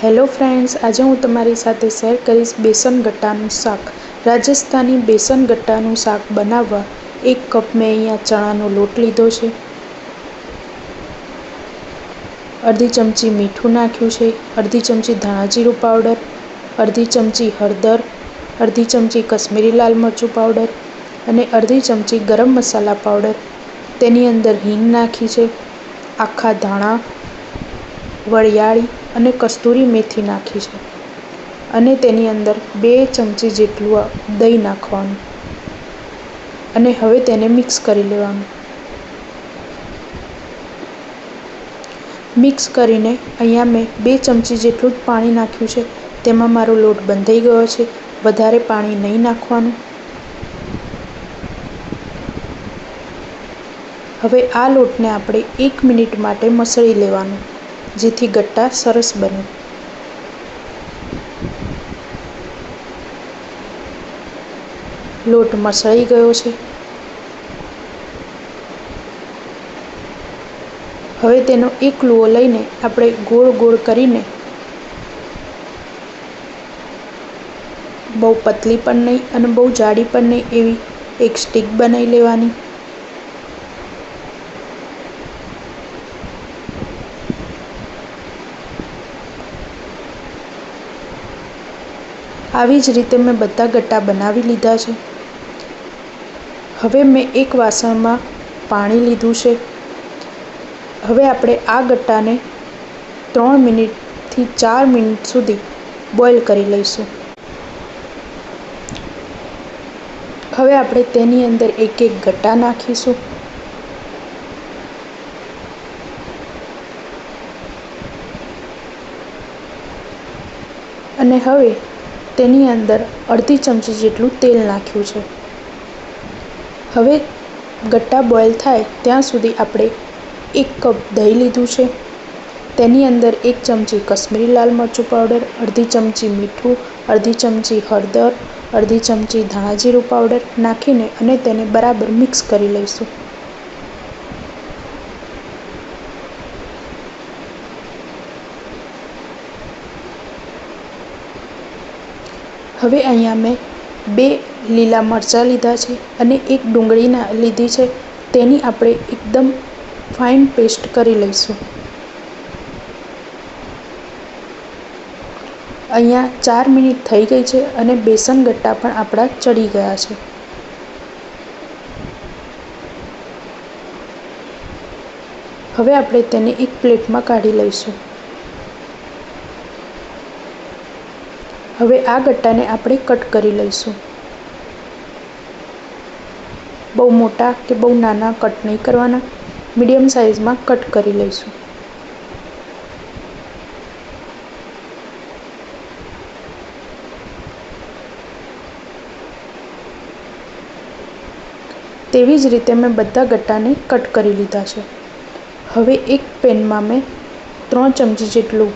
Hello friends, આજે હું તમારી સાથે શેર કરીશ બેસન ગટ્ટાનું શાક. રાજસ્થાની બેસન ગટ્ટાનું શાક બનાવવા એક કપ મેં અહીંયા ચણાનો લોટ લીધો છે. અડધી ચમચી મીઠું નાખ્યું છે, અડધી ચમચી ધાણાજીરું પાવડર, અડધી ચમચી હળદર, અડધી ચમચી કશ્મીરી લાલ મરચું પાવડર અને અડધી ચમચી ગરમ મસાલા પાવડર. તેની અંદર હિંગ નાખી છે, આખા ધાણા વરિયાળી અને કસ્તુરી મેથી નાખી છે અને તેની અંદર બે ચમચી જેટલું દહીં નાખવાનું અને હવે તેને મિક્સ કરી લેવાનું. મિક્સ કરીને અહીંયા મેં બે ચમચી જેટલું જ પાણી નાખ્યું છે. તેમાં મારો લોટ બંધાઈ ગયો છે. વધારે પાણી નહીં નાખવાનું. હવે આ લોટને આપણે એક મિનિટ માટે મસળી લેવાનું. જેથી ગટ્ટા સરસ બને. લોટ મસળાઈ ગયો છે. હવે તેનો એક લુઓ લઈને આપણે ગોળ ગોળ કરીને બહુ પતલી પણ નહીં અને બહુ જાડી પણ નહીં એવી એક સ્ટીક બનાવી લેવાની. આવી જ રીતે મેં બધા ગટ્ટા બનાવી લીધા છે. હવે મેં એક વાસણમાં પાણી લીધું છે. હવે આપણે આ ગટ્ટાને ત્રણ મિનિટથી ચાર મિનિટ સુધી બોઇલ કરી લઈશું. હવે આપણે તેની અંદર એક એક ગટ્ટા નાખીશું. અને હવે તેની અંદર અડધી ચમચી જેટલું તેલ નાખ્યું છે. હવે ગટ્ટા બોઇલ થાય ત્યાં સુધી આપણે એક કપ દહીં લીધું છે. તેની અંદર એક ચમચી કશ્મીરી લાલ મરચું પાવડર, અડધી ચમચી મીઠું, અડધી ચમચી હળદર, અડધી ચમચી ધાણા જીરું પાવડર નાખીને અને તેને બરાબર મિક્સ કરી લઈશું. હવે અહીંયા મેં બે લીલા મરચાં લીધા છે અને એક ડુંગળીના લીધી છે. તેની આપણે એકદમ ફાઇન પેસ્ટ કરી લઈશું. અહીંયા ચાર મિનિટ થઈ ગઈ છે અને બેસન ગટ્ટા પણ આપણા ચડી ગયા છે. હવે આપણે તેને એક પ્લેટમાં કાઢી લઈશું. હવે આ ગટ્ટાને આપણે કટ કરી લઈશું. બહુ મોટા કે બહુ નાના કટ નહીં કરવાના. મીડિયમ સાઇઝમાં કટ કરી લઈશું. તેવી જ રીતે મેં બધા ગટ્ટાને કટ કરી લીધા છે. હવે એક પેનમાં મેં ત્રણ ચમચી જેટલું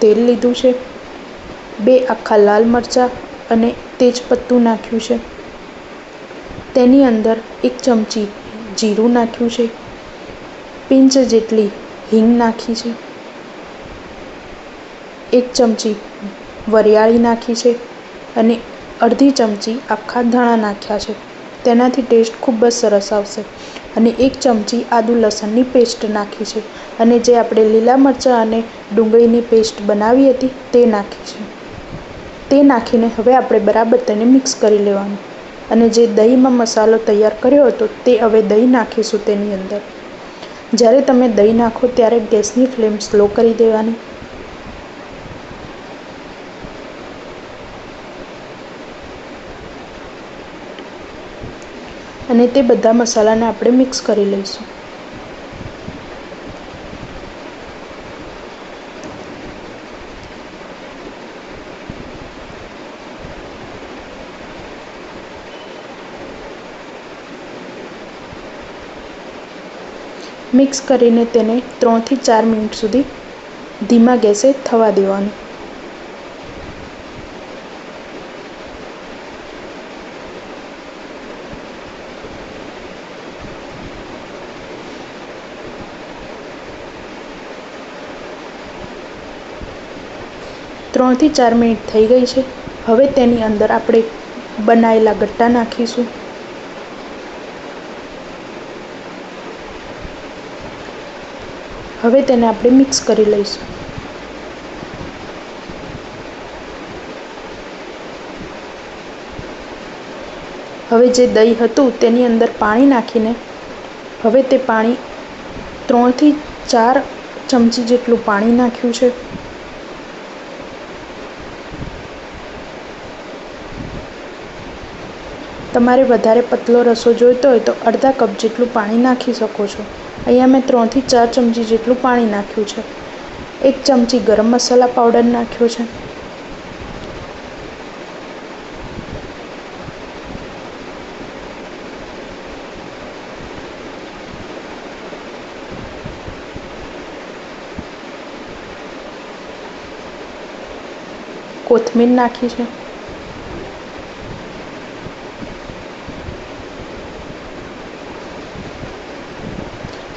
તેલ લીધું છે. બે આખા લાલ મરચાં અને તેજપત્તું નાખ્યું છે. તેની અંદર એક ચમચી જીરું નાખ્યું છે. પિંચ જેટલી હિંગ નાખી છે. એક ચમચી વરિયાળી નાખી છે અને અડધી ચમચી આખા ધાણા નાખ્યા છે. તેનાથી ટેસ્ટ ખૂબ જ સરસ આવશે અને એક ચમચી આદુ લસણની પેસ્ટ નાખી છે અને જે આપણે લીલા મરચાં અને ડુંગળીની પેસ્ટ બનાવી હતી તે નાખી છે. તે નાખીને હવે આપણે બરાબર તેને મિક્સ કરી લેવાનું. અને જે દહીંમાં મસાલો તૈયાર કર્યો હતો તે હવે દહીં નાખીશું તેની અંદર. જ્યારે તમે દહીં નાખો ત્યારે ગેસની ફ્લેમ સ્લો કરી દેવાની. અને તે બધા મસાલાને આપણે મિક્સ કરી લઈશું. મિક્સ કરીને તેને ત્રણથી ચાર મિનિટ સુધી ધીમા ગેસે થવા દેવાનું. ત્રણથી ચાર મિનિટ થઈ ગઈ છે. હવે તેની અંદર આપણે બનાવેલા ગટ્ટા નાખીશું. હવે તેને આપણે મિક્સ કરી લઈશું. હવે જે દહીં હતું તેની અંદર પાણી નાખીને, હવે તે પાણી ત્રણથી ચાર ચમચી જેટલું પાણી નાખ્યું છે. તમારે વધારે પતલો રસો જોઈતો હોય તો અડધા કપ જેટલું પાણી નાખી શકો છો. અહીંયા મેં ત્રણથી ચાર ચમચી જેટલું પાણી નાખ્યું છે. એક ચમચી ગરમ મસાલા પાવડર નાખ્યો છે. કોથમીર નાખી છે.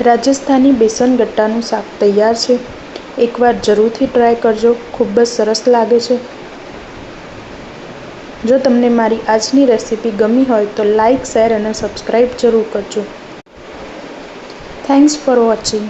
રાજસ્થાની બેસન ગટ્ટાનું શાક તૈયાર છે. એકવાર જરૂરથી ટ્રાય કરજો, ખૂબ જ સરસ લાગે છે. જો તમને મારી આજની રેસીપી ગમી હોય તો લાઈક, શેર અને સબસ્ક્રાઈબ જરૂર કરજો. Thanks for watching